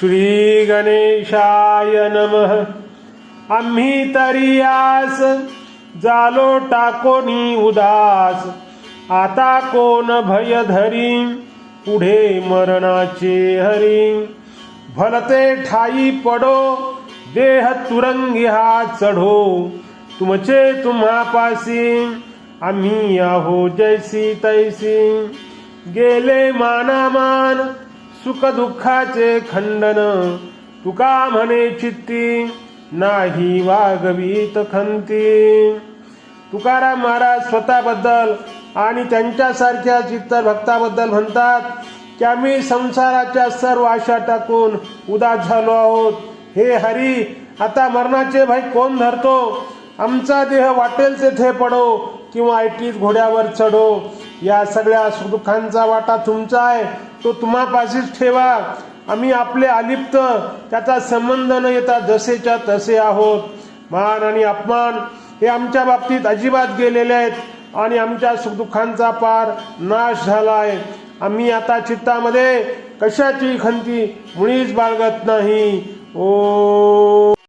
श्री गणेशाय नमः. आम्ही तरी आस जालो टाकोनी उदास. आता कोण भय धरी पुढे मरणाचे हरी. भलते ठाई पडो देह तुरंगी हा चढो. तुमचे तुम्हापासी आम्ही आहो जैसी तैसी. गेले मानामान सुख दुःखाचे खंडन. तुका म्हणे चित्ती नाही वागवीत खंती. तुकाराम महाराज स्वतःबद्दल आणि त्यांच्यासारख्या चित्तर भक्ताबद्दल म्हणतात की आम्ही संसाराच्या सर्व आशा टाकून उदास झालो आहोत. हे हरी आता मरणाचे भाई कोण धरतो? आमचा देह वाटेल तेथे पडो. किंवा ऐटीत घोड्यावर चढो या सगळ्या सुखदुःखांचा वाटा तुमचा आहे तो तुम्हापाशीच ठेवा. आम्ही आपले अलिप्त त्याचा संबंध न येता जसेच्या तसे आहोत. मान आणि अपमान हे आमच्या बाबतीत अजिबात गेलेले आहेत आणि आमच्या सुखदुःखांचा पार नाश झाला आहे. आम्ही आता चित्तामध्ये कशाची खंती मुळीच बाळगत नाही. ओ